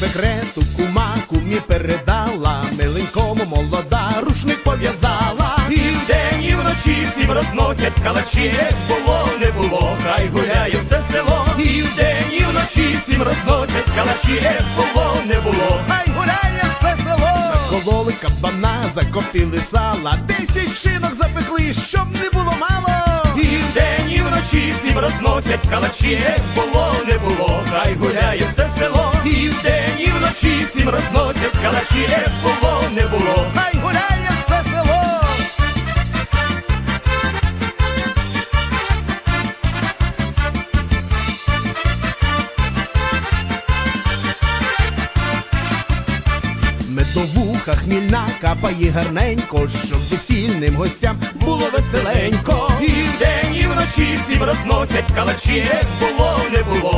секрету кума кумі передала, миленькому молода рушник пов'язала. І вдень, і вночі всім розносять калачі. Було, не було, хай гуляє все село. І вдень, і вночі всім розносять калачі. Було, не було, Хай гуляє все село. Закололи кабана, закоптили сала, десять шинок запекли, щоб не було мало. І вдень, і вночі всім розносять калачі. Було, не всім розносять калачі. Було, не було. Хай гуляє все село. Медовуха хмільна капає гарненько, щоб весільним гостям було веселенько. І вдень, і вночі всім розносять калачі. Було, не було.